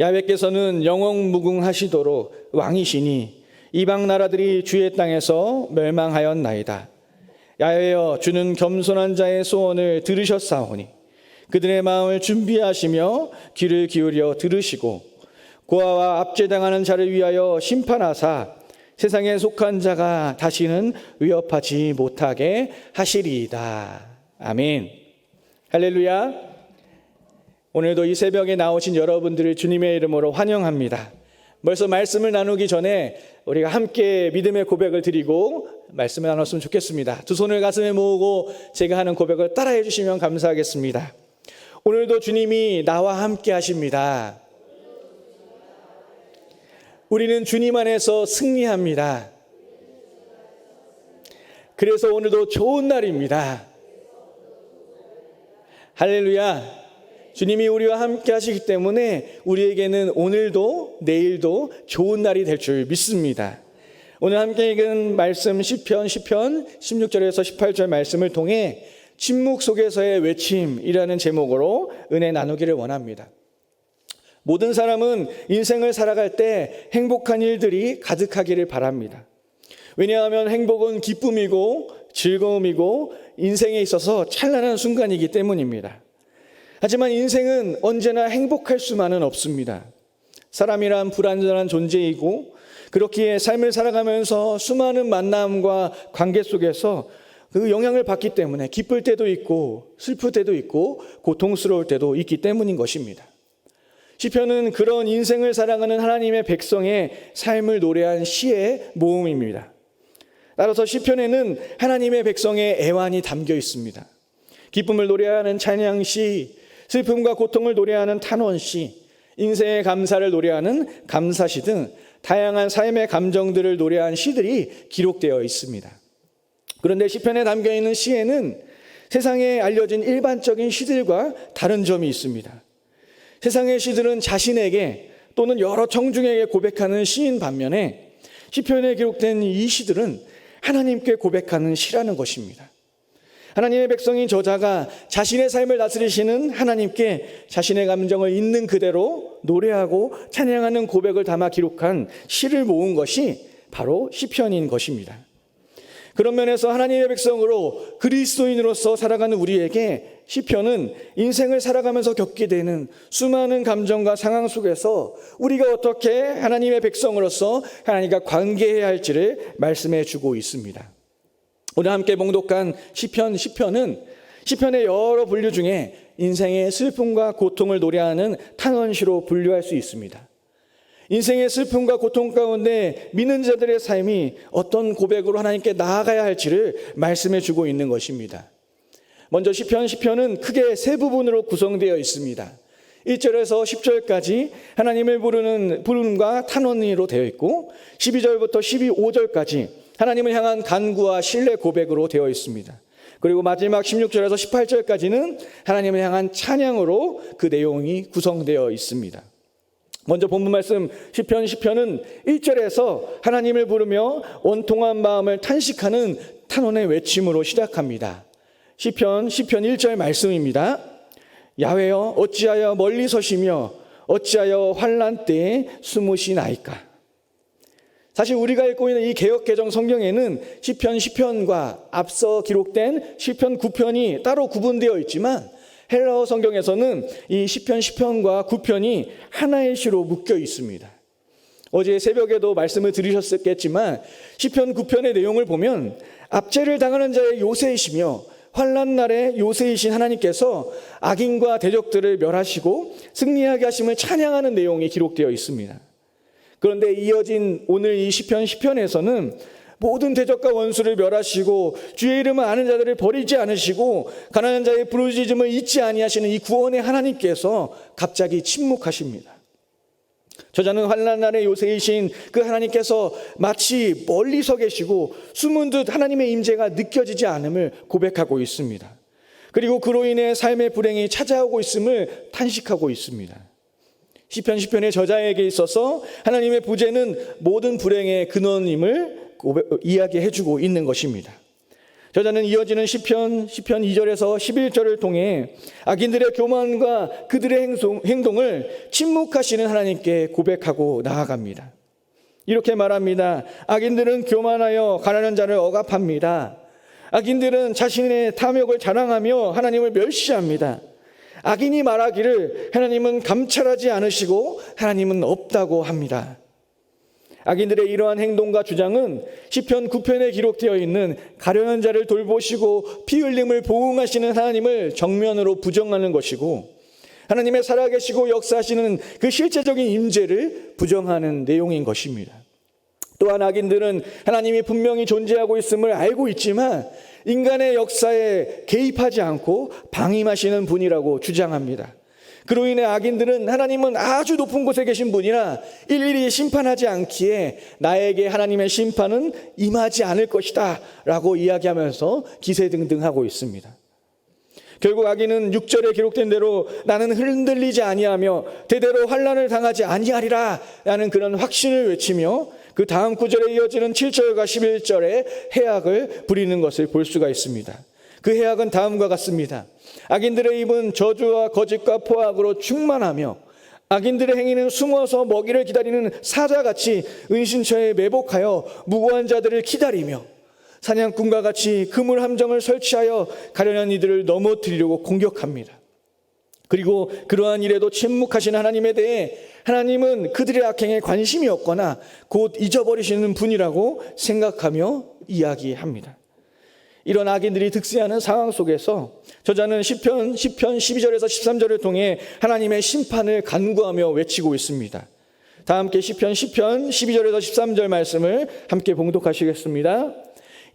야훼께서는 영웅무궁하시도록 왕이시니 이방 나라들이 주의 땅에서 멸망하였나이다. 야훼여 주는 겸손한 자의 소원을 들으셨사오니 그들의 마음을 준비하시며 귀를 기울여 들으시고 고아와 압제당하는 자를 위하여 심판하사 세상에 속한 자가 다시는 위협하지 못하게 하시리이다. 아멘. 할렐루야. 오늘도 이 새벽에 나오신 여러분들을 주님의 이름으로 환영합니다. 벌써 말씀을 나누기 전에 우리가 함께 믿음의 고백을 드리고 말씀을 나눴으면 좋겠습니다. 두 손을 가슴에 모으고 제가 하는 고백을 따라해 주시면 감사하겠습니다. 오늘도 주님이 나와 함께 하십니다. 우리는 주님 안에서 승리합니다. 그래서 오늘도 좋은 날입니다. 할렐루야. 주님이 우리와 함께 하시기 때문에 우리에게는 오늘도 내일도 좋은 날이 될 줄 믿습니다. 오늘 함께 읽은 말씀 시편 10편 16절에서 18절 말씀을 통해 침묵 속에서의 외침이라는 제목으로 은혜 나누기를 원합니다. 모든 사람은 인생을 살아갈 때 행복한 일들이 가득하기를 바랍니다. 왜냐하면 행복은 기쁨이고 즐거움이고 인생에 있어서 찬란한 순간이기 때문입니다. 하지만 인생은 언제나 행복할 수만은 없습니다. 사람이란 불완전한 존재이고 그렇기에 삶을 살아가면서 수많은 만남과 관계 속에서 그 영향을 받기 때문에 기쁠 때도 있고 슬플 때도 있고 고통스러울 때도 있기 때문인 것입니다. 시편은 그런 인생을 살아가는 하나님의 백성의 삶을 노래한 시의 모음입니다. 따라서 시편에는 하나님의 백성의 애환이 담겨 있습니다. 기쁨을 노래하는 찬양시, 슬픔과 고통을 노래하는 탄원시, 인생의 감사를 노래하는 감사시 등 다양한 삶의 감정들을 노래한 시들이 기록되어 있습니다. 그런데 시편에 담겨 있는 시에는 세상에 알려진 일반적인 시들과 다른 점이 있습니다. 세상의 시들은 자신에게 또는 여러 청중에게 고백하는 시인 반면에 시편에 기록된 이 시들은 하나님께 고백하는 시라는 것입니다. 하나님의 백성인 저자가 자신의 삶을 다스리시는 하나님께 자신의 감정을 있는 그대로 노래하고 찬양하는 고백을 담아 기록한 시를 모은 것이 바로 시편인 것입니다. 그런 면에서 하나님의 백성으로 그리스도인으로서 살아가는 우리에게 시편은 인생을 살아가면서 겪게 되는 수많은 감정과 상황 속에서 우리가 어떻게 하나님의 백성으로서 하나님과 관계해야 할지를 말씀해 주고 있습니다. 오늘 함께 봉독한 시편 시편은 시편의 여러 분류 중에 인생의 슬픔과 고통을 노래하는 탄원시로 분류할 수 있습니다. 인생의 슬픔과 고통 가운데 믿는 자들의 삶이 어떤 고백으로 하나님께 나아가야 할지를 말씀해 주고 있는 것입니다. 먼저 시편 시편은 크게 세 부분으로 구성되어 있습니다. 1절에서 10절까지 하나님을 부르는 부름과 탄원으로 되어 있고 12절부터 12절까지 하나님을 향한 간구와 신뢰 고백으로 되어 있습니다. 그리고 마지막 16절에서 18절까지는 하나님을 향한 찬양으로 그 내용이 구성되어 있습니다. 먼저 본문 말씀 시편 시편은 1절에서 하나님을 부르며 원통한 마음을 탄식하는 탄원의 외침으로 시작합니다. 시편 시편 1절 말씀입니다. 야훼여 어찌하여 멀리 서시며 어찌하여 환란 때에 숨으시나이까. 사실 우리가 읽고 있는 이 개역 개정 성경에는 시편 시편과 앞서 기록된 시편 9편이 따로 구분되어 있지만 헬라어 성경에서는 이 시편 시편과 9편이 하나의 시로 묶여 있습니다. 어제 새벽에도 말씀을 들으셨겠지만 시편 9편의 내용을 보면 압제를 당하는 자의 요새이시며 환란 날에 요새이신 하나님께서 악인과 대적들을 멸하시고 승리하게 하심을 찬양하는 내용이 기록되어 있습니다. 그런데 이어진 오늘 이 시편 시편에서는 모든 대적과 원수를 멸하시고 주의 이름을 아는 자들을 버리지 않으시고 가난한 자의 부르짖음을 잊지 아니하시는 이 구원의 하나님께서 갑자기 침묵하십니다. 저자는 환란 날의 요새이신 그 하나님께서 마치 멀리서 계시고 숨은 듯 하나님의 임재가 느껴지지 않음을 고백하고 있습니다. 그리고 그로 인해 삶의 불행이 찾아오고 있음을 탄식하고 있습니다. 시편 시편의 저자에게 있어서 하나님의 부재는 모든 불행의 근원임을 이야기해 주고 있는 것입니다. 저자는 이어지는 시편 시편 2절에서 11절을 통해 악인들의 교만과 그들의 행동, 행동을 침묵하시는 하나님께 고백하고 나아갑니다. 이렇게 말합니다. 악인들은 교만하여 가난한 자를 억압합니다. 악인들은 자신의 탐욕을 자랑하며 하나님을 멸시합니다. 악인이 말하기를 하나님은 감찰하지 않으시고 하나님은 없다고 합니다. 악인들의 이러한 행동과 주장은 시편 9편에 기록되어 있는 가련한 자를 돌보시고 피 흘림을 보응하시는 하나님을 정면으로 부정하는 것이고 하나님의 살아계시고 역사하시는 그 실제적인 임재를 부정하는 내용인 것입니다. 또한 악인들은 하나님이 분명히 존재하고 있음을 알고 있지만 인간의 역사에 개입하지 않고 방임하시는 분이라고 주장합니다. 그로 인해 악인들은 하나님은 아주 높은 곳에 계신 분이라 일일이 심판하지 않기에 나에게 하나님의 심판은 임하지 않을 것이다 라고 이야기하면서 기세등등하고 있습니다. 결국 악인은 6절에 기록된 대로 나는 흔들리지 아니하며 대대로 환란을 당하지 아니하리라 라는 그런 확신을 외치며 그 다음 구절에 이어지는 7절과 11절에 해악을 부리는 것을 볼 수가 있습니다. 그 해악은 다음과 같습니다. 악인들의 입은 저주와 거짓과 포악으로 충만하며 악인들의 행위는 숨어서 먹이를 기다리는 사자같이 은신처에 매복하여 무고한 자들을 기다리며 사냥꾼과 같이 그물 함정을 설치하여 가련한 이들을 넘어뜨리려고 공격합니다. 그리고 그러한 일에도 침묵하신 하나님에 대해 하나님은 그들의 악행에 관심이 없거나 곧 잊어버리시는 분이라고 생각하며 이야기합니다. 이런 악인들이 득세하는 상황 속에서 저자는 시편 10편 12절에서 13절을 통해 하나님의 심판을 간구하며 외치고 있습니다. 다 함께 시편 10편 12절에서 13절 말씀을 함께 봉독하시겠습니다.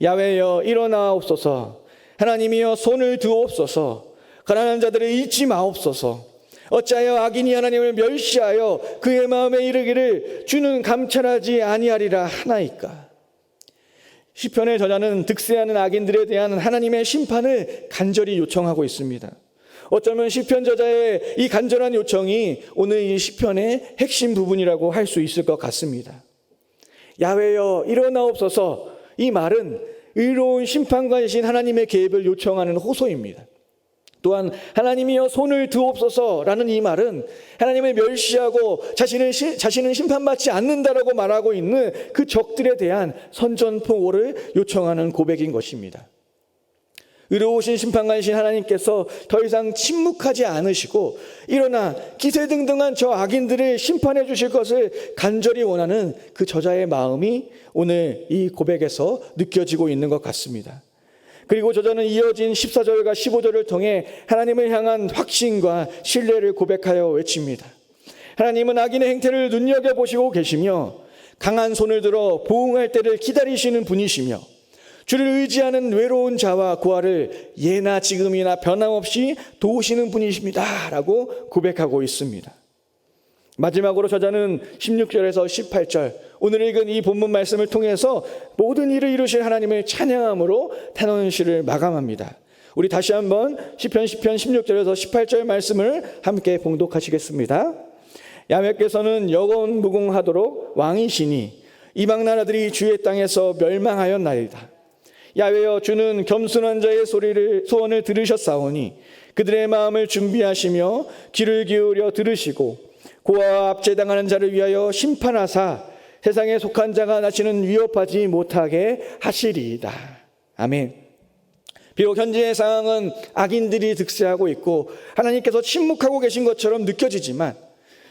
야외여 일어나옵소서 하나님이여 손을 두옵소서 가난한 자들을 잊지 마옵소서 어찌하여 악인이 하나님을 멸시하여 그의 마음에 이르기를 주는 감찰하지 아니하리라 하나이까 시편의 저자는 득세하는 악인들에 대한 하나님의 심판을 간절히 요청하고 있습니다. 어쩌면 시편 저자의 이 간절한 요청이 오늘 이 시편의 핵심 부분이라고 할 수 있을 것 같습니다. 야외여 일어나옵소서 이 말은 의로운 심판관이신 하나님의 계획을 요청하는 호소입니다. 또한 하나님이여 손을 두옵소서라는 이 말은 하나님을 멸시하고 자신을 자신은 심판받지 않는다라고 말하고 있는 그 적들에 대한 선전포고를 요청하는 고백인 것입니다. 의로우신 심판관이신 하나님께서 더 이상 침묵하지 않으시고 일어나 기세등등한 저 악인들을 심판해 주실 것을 간절히 원하는 그 저자의 마음이 오늘 이 고백에서 느껴지고 있는 것 같습니다. 그리고 저자는 이어진 14절과 15절을 통해 하나님을 향한 확신과 신뢰를 고백하여 외칩니다. 하나님은 악인의 행태를 눈여겨보시고 계시며 강한 손을 들어 보응할 때를 기다리시는 분이시며 주를 의지하는 외로운 자와 고아를 예나 지금이나 변함없이 도우시는 분이십니다. 라고 고백하고 있습니다. 마지막으로 저자는 16절에서 18절 오늘 읽은 이 본문 말씀을 통해서 모든 일을 이루실 하나님을 찬양함으로 탄원시를 마감합니다. 우리 다시 한번 시편 10편 16절에서 18절 말씀을 함께 봉독하시겠습니다. 야훼께서는 영원 무궁하도록 왕이시니 이방 나라들이 주의 땅에서 멸망하였나이다. 야훼여 주는 겸손한 자의 소리를 소원을 들으셨사오니 그들의 마음을 준비하시며 귀를 기울여 들으시고 고아와 압제당하는 자를 위하여 심판하사 세상에 속한 자가 나시는 위협하지 못하게 하시리이다. 아멘. 비록 현재의 상황은 악인들이 득세하고 있고 하나님께서 침묵하고 계신 것처럼 느껴지지만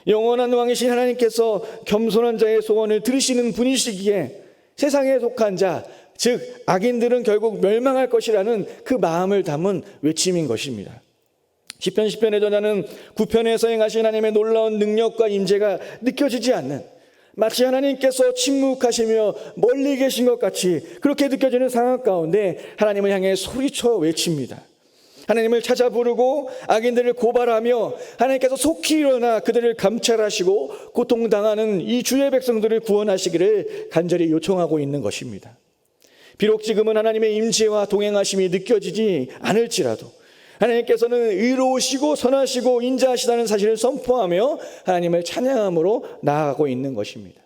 영원한 왕이신 하나님께서 겸손한 자의 소원을 들으시는 분이시기에 세상에 속한 자, 즉 악인들은 결국 멸망할 것이라는 그 마음을 담은 외침인 것입니다. 시편 시편의 저자는 구편에서 행하신 하나님의 놀라운 능력과 임재가 느껴지지 않는 마치 하나님께서 침묵하시며 멀리 계신 것 같이 그렇게 느껴지는 상황 가운데 하나님을 향해 소리쳐 외칩니다. 하나님을 찾아 부르고 악인들을 고발하며 하나님께서 속히 일어나 그들을 감찰하시고 고통당하는 이 주의 백성들을 구원하시기를 간절히 요청하고 있는 것입니다. 비록 지금은 하나님의 임재와 동행하심이 느껴지지 않을지라도 하나님께서는 의로우시고 선하시고 인자하시다는 사실을 선포하며 하나님을 찬양함으로 나아가고 있는 것입니다.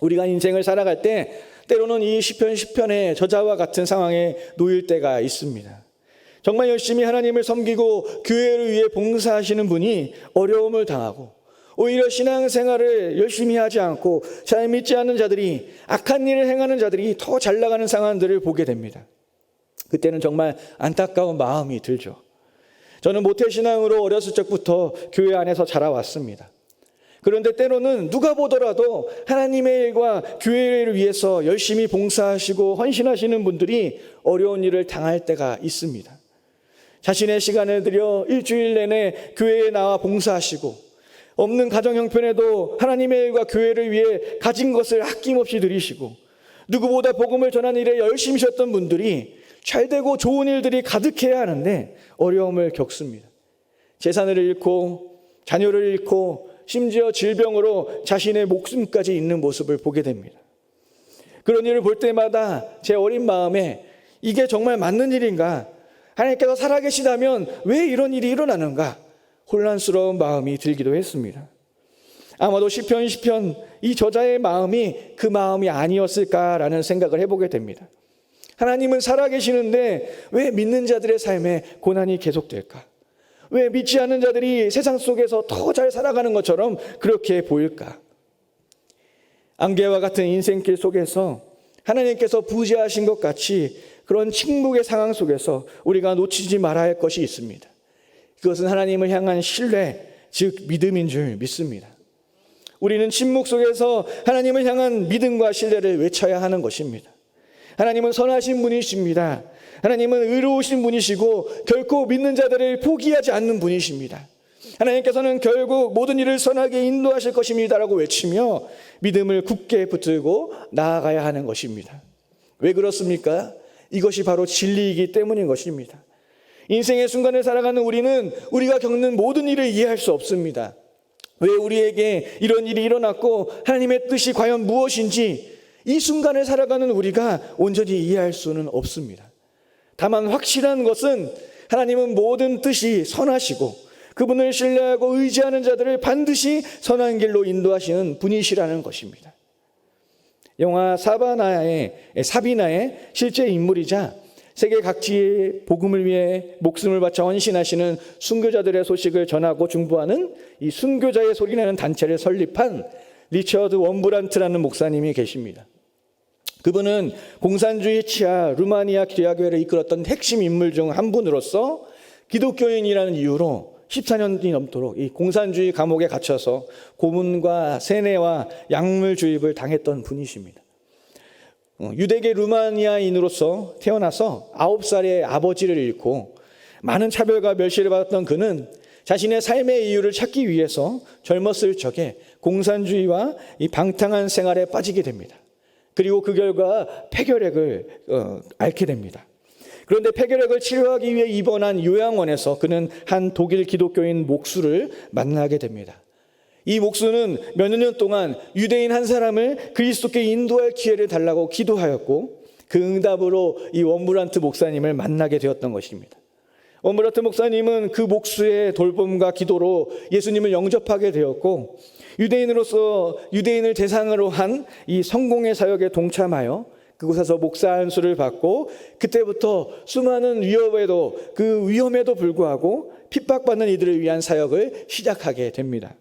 우리가 인생을 살아갈 때 때로는 이 시편 시편의 저자와 같은 상황에 놓일 때가 있습니다. 정말 열심히 하나님을 섬기고 교회를 위해 봉사하시는 분이 어려움을 당하고 오히려 신앙생활을 열심히 하지 않고 잘 믿지 않는 자들이 악한 일을 행하는 자들이 더 잘 나가는 상황들을 보게 됩니다. 그때는 정말 안타까운 마음이 들죠. 저는 모태신앙으로 어렸을 적부터 교회 안에서 자라왔습니다. 그런데 때로는 누가 보더라도 하나님의 일과 교회를 위해서 열심히 봉사하시고 헌신하시는 분들이 어려운 일을 당할 때가 있습니다. 자신의 시간을 들여 일주일 내내 교회에 나와 봉사하시고 없는 가정 형편에도 하나님의 일과 교회를 위해 가진 것을 아낌없이 드리시고 누구보다 복음을 전하는 일에 열심히 하셨던 분들이 잘 되고 좋은 일들이 가득해야 하는데 어려움을 겪습니다. 재산을 잃고 자녀를 잃고 심지어 질병으로 자신의 목숨까지 잃는 모습을 보게 됩니다. 그런 일을 볼 때마다 제 어린 마음에 이게 정말 맞는 일인가? 하나님께서 살아계시다면 왜 이런 일이 일어나는가? 혼란스러운 마음이 들기도 했습니다. 아마도 시편 시편 이 저자의 마음이 그 마음이 아니었을까라는 생각을 해보게 됩니다. 하나님은 살아계시는데 왜 믿는 자들의 삶에 고난이 계속될까? 왜 믿지 않는 자들이 세상 속에서 더 잘 살아가는 것처럼 그렇게 보일까? 안개와 같은 인생길 속에서 하나님께서 부재하신 것 같이 그런 침묵의 상황 속에서 우리가 놓치지 말아야 할 것이 있습니다. 그것은 하나님을 향한 신뢰, 즉 믿음인 줄 믿습니다. 우리는 침묵 속에서 하나님을 향한 믿음과 신뢰를 외쳐야 하는 것입니다. 하나님은 선하신 분이십니다. 하나님은 의로우신 분이시고 결코 믿는 자들을 포기하지 않는 분이십니다. 하나님께서는 결국 모든 일을 선하게 인도하실 것입니다라고 외치며 믿음을 굳게 붙들고 나아가야 하는 것입니다. 왜 그렇습니까? 이것이 바로 진리이기 때문인 것입니다. 인생의 순간을 살아가는 우리는 우리가 겪는 모든 일을 이해할 수 없습니다. 왜 우리에게 이런 일이 일어났고 하나님의 뜻이 과연 무엇인지 이 순간을 살아가는 우리가 온전히 이해할 수는 없습니다. 다만 확실한 것은 하나님은 모든 뜻이 선하시고 그분을 신뢰하고 의지하는 자들을 반드시 선한 길로 인도하시는 분이시라는 것입니다. 영화 사바나의 사비나의 실제 인물이자 세계 각지의 복음을 위해 목숨을 바쳐 헌신하시는 순교자들의 소식을 전하고 중보하는 이 순교자의 소리라는 단체를 설립한 리처드 원브란트라는 목사님이 계십니다. 그분은 공산주의 치하 루마니아 기아교회를 이끌었던 핵심 인물 중 한 분으로서 기독교인이라는 이유로 14년이 넘도록 이 공산주의 감옥에 갇혀서 고문과 세뇌와 약물 주입을 당했던 분이십니다. 어, 유대계 루마니아인으로서 태어나서 9살의 아버지를 잃고 많은 차별과 멸시를 받았던 그는 자신의 삶의 이유를 찾기 위해서 젊었을 적에 공산주의와 이 방탕한 생활에 빠지게 됩니다. 그리고 그 결과 폐결핵을 어, 앓게 됩니다. 그런데 폐결핵을 치료하기 위해 입원한 요양원에서 그는 한 독일 기독교인 목수를 만나게 됩니다. 이 목수는 몇 년 동안 유대인 한 사람을 그리스도께 인도할 기회를 달라고 기도하였고 그 응답으로 이 원브란트 목사님을 만나게 되었던 것입니다. 원브란트 목사님은 그 목수의 돌봄과 기도로 예수님을 영접하게 되었고 유대인으로서 유대인을 대상으로 한 이 성공의 사역에 동참하여 그곳에서 목사 안수를 받고 그때부터 수많은 위험에도 그 위험에도 불구하고 핍박받는 이들을 위한 사역을 시작하게 됩니다.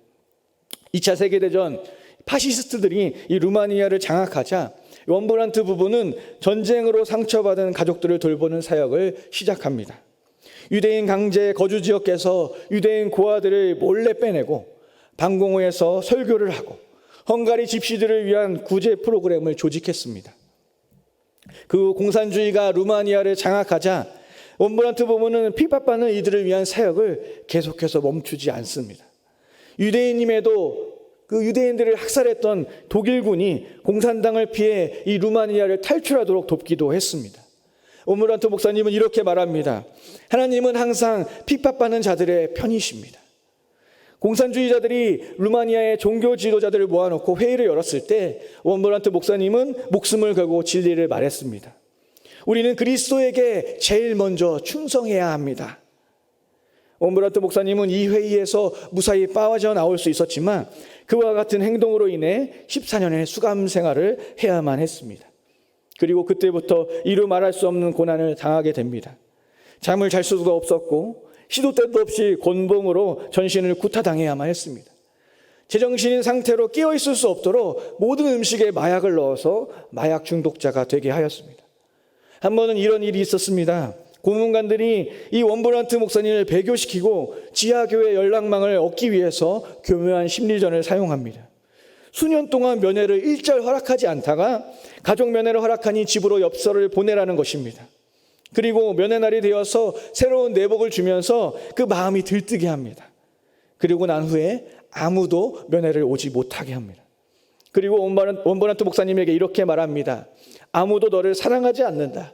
2차 세계대전 파시스트들이 이 루마니아를 장악하자 원브란트 부부는 전쟁으로 상처받은 가족들을 돌보는 사역을 시작합니다. 유대인 강제 거주 지역에서 유대인 고아들을 몰래 빼내고 방공호에서 설교를 하고 헝가리 집시들을 위한 구제 프로그램을 조직했습니다. 그 공산주의가 루마니아를 장악하자 원브란트 부부는 핍박받는 이들을 위한 사역을 계속해서 멈추지 않습니다. 유대인임에도 그 유대인들을 학살했던 독일군이 공산당을 피해 이 루마니아를 탈출하도록 돕기도 했습니다. 오므란트 목사님은 이렇게 말합니다. 하나님은 항상 핍박받는 자들의 편이십니다. 공산주의자들이 루마니아의 종교 지도자들을 모아놓고 회의를 열었을 때 원브란트 목사님은 목숨을 걸고 진리를 말했습니다. 우리는 그리스도에게 제일 먼저 충성해야 합니다. 원브란트 목사님은 이 회의에서 무사히 빠져 나올 수 있었지만 그와 같은 행동으로 인해 14년의 수감 생활을 해야만 했습니다. 그리고 그때부터 이루 말할 수 없는 고난을 당하게 됩니다. 잠을 잘 수도 없었고 시도 때도 없이 곤봉으로 전신을 구타당해야만 했습니다. 제정신인 상태로 깨어 있을 수 없도록 모든 음식에 마약을 넣어서 마약 중독자가 되게 하였습니다. 한 번은 이런 일이 있었습니다. 고문관들이 이 원브란트 목사님을 배교시키고 지하교회 연락망을 얻기 위해서 교묘한 심리전을 사용합니다. 수년 동안 면회를 일절 허락하지 않다가 가족 면회를 허락하니 집으로 엽서를 보내라는 것입니다. 그리고 면회 날이 되어서 새로운 내복을 주면서 그 마음이 들뜨게 합니다. 그리고 난 후에 아무도 면회를 오지 못하게 합니다. 그리고 원버란트 목사님에게 이렇게 말합니다. 아무도 너를 사랑하지 않는다.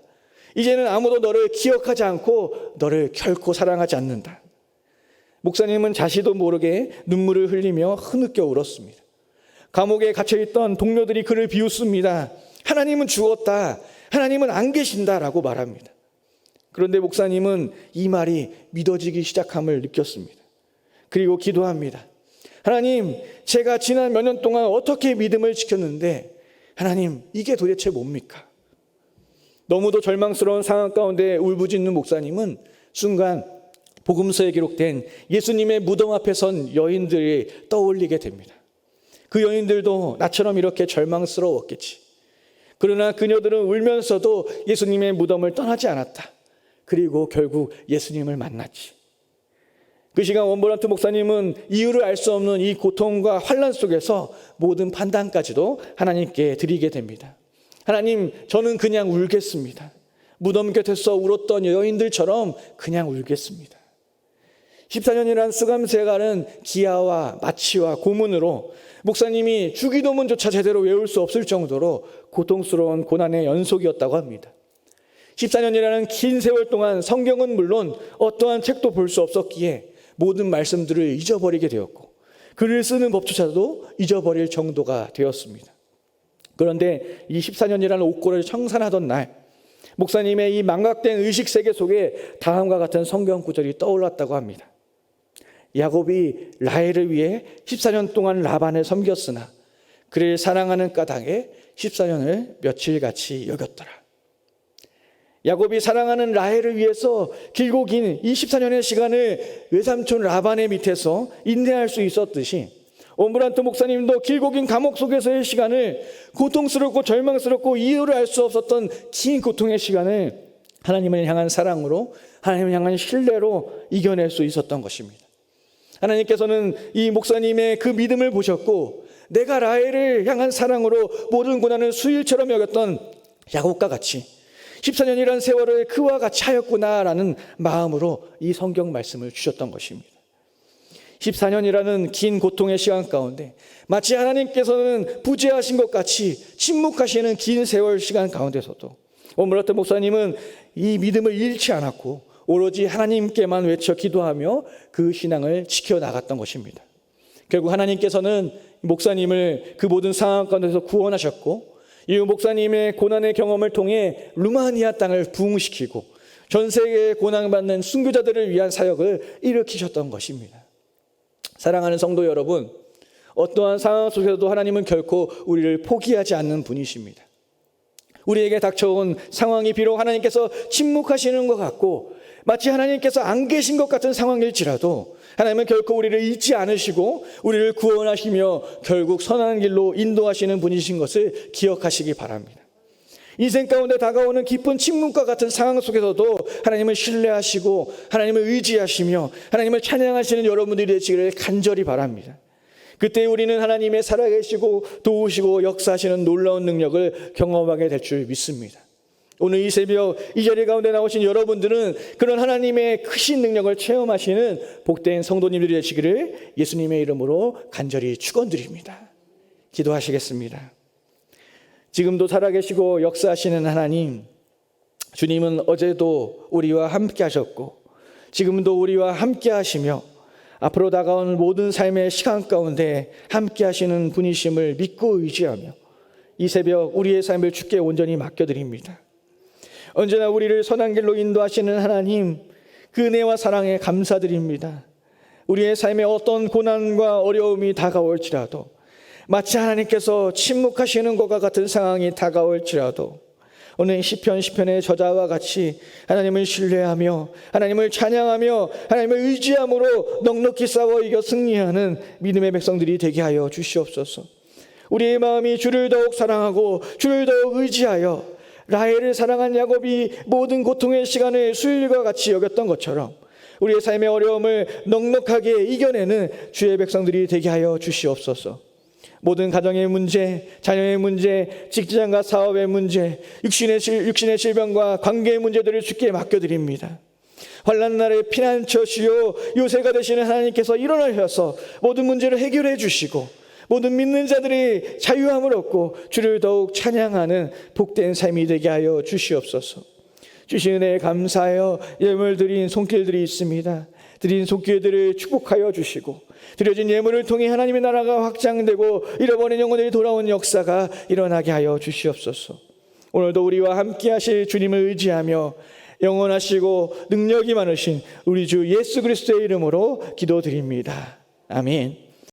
이제는 아무도 너를 기억하지 않고 너를 결코 사랑하지 않는다. 목사님은 자시도 모르게 눈물을 흘리며 흐느껴 울었습니다. 감옥에 갇혀있던 동료들이 그를 비웃습니다. 하나님은 죽었다. 하나님은 안 계신다라고 말합니다. 그런데 목사님은 이 말이 믿어지기 시작함을 느꼈습니다. 그리고 기도합니다. 하나님, 제가 지난 몇 년 동안 어떻게 믿음을 지켰는데, 하나님, 이게 도대체 뭡니까? 너무도 절망스러운 상황 가운데 울부짖는 목사님은 순간 복음서에 기록된 예수님의 무덤 앞에 선 여인들이 떠올리게 됩니다. 그 여인들도 나처럼 이렇게 절망스러웠겠지. 그러나 그녀들은 울면서도 예수님의 무덤을 떠나지 않았다. 그리고 결국 예수님을 만났지. 그 시간 원보란트 목사님은 이유를 알 수 없는 이 고통과 환란 속에서 모든 판단까지도 하나님께 드리게 됩니다. 하나님, 저는 그냥 울겠습니다. 무덤 곁에서 울었던 여인들처럼 그냥 울겠습니다. 14년이란 쓰감세가는 기아와 마취와 고문으로 목사님이 주기도문조차 제대로 외울 수 없을 정도로 고통스러운 고난의 연속이었다고 합니다. 14년이라는 긴 세월 동안 성경은 물론 어떠한 책도 볼 수 없었기에 모든 말씀들을 잊어버리게 되었고 글을 쓰는 법조차도 잊어버릴 정도가 되었습니다. 그런데 이 14년이라는 옥고를 청산하던 날 목사님의 이 망각된 의식 세계 속에 다음과 같은 성경 구절이 떠올랐다고 합니다. 야곱이 라헬을 위해 14년 동안 라반을 섬겼으나 그를 사랑하는 까닭에 14년을 며칠같이 여겼더라. 야곱이 사랑하는 라헬을 위해서 길고 긴 24년의 시간을 외삼촌 라반의 밑에서 인내할 수 있었듯이 온브란트 목사님도 길고 긴 감옥 속에서의 시간을 고통스럽고 절망스럽고 이유를 알 수 없었던 긴 고통의 시간을 하나님을 향한 사랑으로 하나님을 향한 신뢰로 이겨낼 수 있었던 것입니다. 하나님께서는 이 목사님의 그 믿음을 보셨고 내가 라헬을 향한 사랑으로 모든 고난을 수일처럼 여겼던 야곱과 같이 14년이라는 세월을 그와 같이 하였구나라는 마음으로 이 성경 말씀을 주셨던 것입니다. 14년이라는 긴 고통의 시간 가운데 마치 하나님께서는 부재하신 것 같이 침묵하시는 긴 세월 시간 가운데서도 오므라트 목사님은 이 믿음을 잃지 않았고 오로지 하나님께만 외쳐 기도하며 그 신앙을 지켜나갔던 것입니다. 결국 하나님께서는 목사님을 그 모든 상황 가운데서 구원하셨고 이 목사님의 고난의 경험을 통해 루마니아 땅을 부흥시키고 전 세계에 고난받는 순교자들을 위한 사역을 일으키셨던 것입니다. 사랑하는 성도 여러분, 어떠한 상황 속에서도 하나님은 결코 우리를 포기하지 않는 분이십니다. 우리에게 닥쳐온 상황이 비록 하나님께서 침묵하시는 것 같고 마치 하나님께서 안 계신 것 같은 상황일지라도 하나님은 결코 우리를 잊지 않으시고 우리를 구원하시며 결국 선한 길로 인도하시는 분이신 것을 기억하시기 바랍니다. 인생 가운데 다가오는 깊은 침묵과 같은 상황 속에서도 하나님을 신뢰하시고 하나님을 의지하시며 하나님을 찬양하시는 여러분들이 되시기를 간절히 바랍니다. 그때 우리는 하나님의 살아계시고 도우시고 역사하시는 놀라운 능력을 경험하게 될 줄 믿습니다. 오늘 이 새벽 이 자리 가운데 나오신 여러분들은 그런 하나님의 크신 능력을 체험하시는 복된 성도님들이 되시기를 예수님의 이름으로 간절히 축원드립니다. 기도하시겠습니다. 지금도 살아계시고 역사하시는 하나님, 주님은 어제도 우리와 함께 하셨고, 지금도 우리와 함께 하시며, 앞으로 다가오는 모든 삶의 시간 가운데 함께 하시는 분이심을 믿고 의지하며, 이 새벽 우리의 삶을 주께 온전히 맡겨드립니다. 언제나 우리를 선한 길로 인도하시는 하나님, 그 은혜와 사랑에 감사드립니다. 우리의 삶에 어떤 고난과 어려움이 다가올지라도, 마치 하나님께서 침묵하시는 것과 같은 상황이 다가올지라도, 오늘 시편 시편의 저자와 같이 하나님을 신뢰하며 하나님을 찬양하며 하나님을 의지함으로 넉넉히 싸워 이겨 승리하는 믿음의 백성들이 되게 하여 주시옵소서. 우리의 마음이 주를 더욱 사랑하고 주를 더욱 의지하여 라헬을 사랑한 야곱이 모든 고통의 시간을 수일과 같이 여겼던 것처럼 우리의 삶의 어려움을 넉넉하게 이겨내는 주의 백성들이 되게 하여 주시옵소서. 모든 가정의 문제, 자녀의 문제, 직장과 사업의 문제, 육신의, 질- 육신의 질병과 관계의 문제들을 주께 맡겨드립니다. 환란 날에 피난처시요 요새가 되시는 하나님께서 일어나셔서 모든 문제를 해결해 주시고 모든 믿는 자들이 자유함을 얻고 주를 더욱 찬양하는 복된 삶이 되게 하여 주시옵소서. 주신 은혜에 감사하여 예물 드린 손길들이 있습니다. 드린 손길들을 축복하여 주시고 드려진 예물을 통해 하나님의 나라가 확장되고 잃어버린 영혼들이 돌아온 역사가 일어나게 하여 주시옵소서. 오늘도 우리와 함께 하실 주님을 의지하며 영원하시고 능력이 많으신 우리 주 예수 그리스도의 이름으로 기도드립니다. 아멘.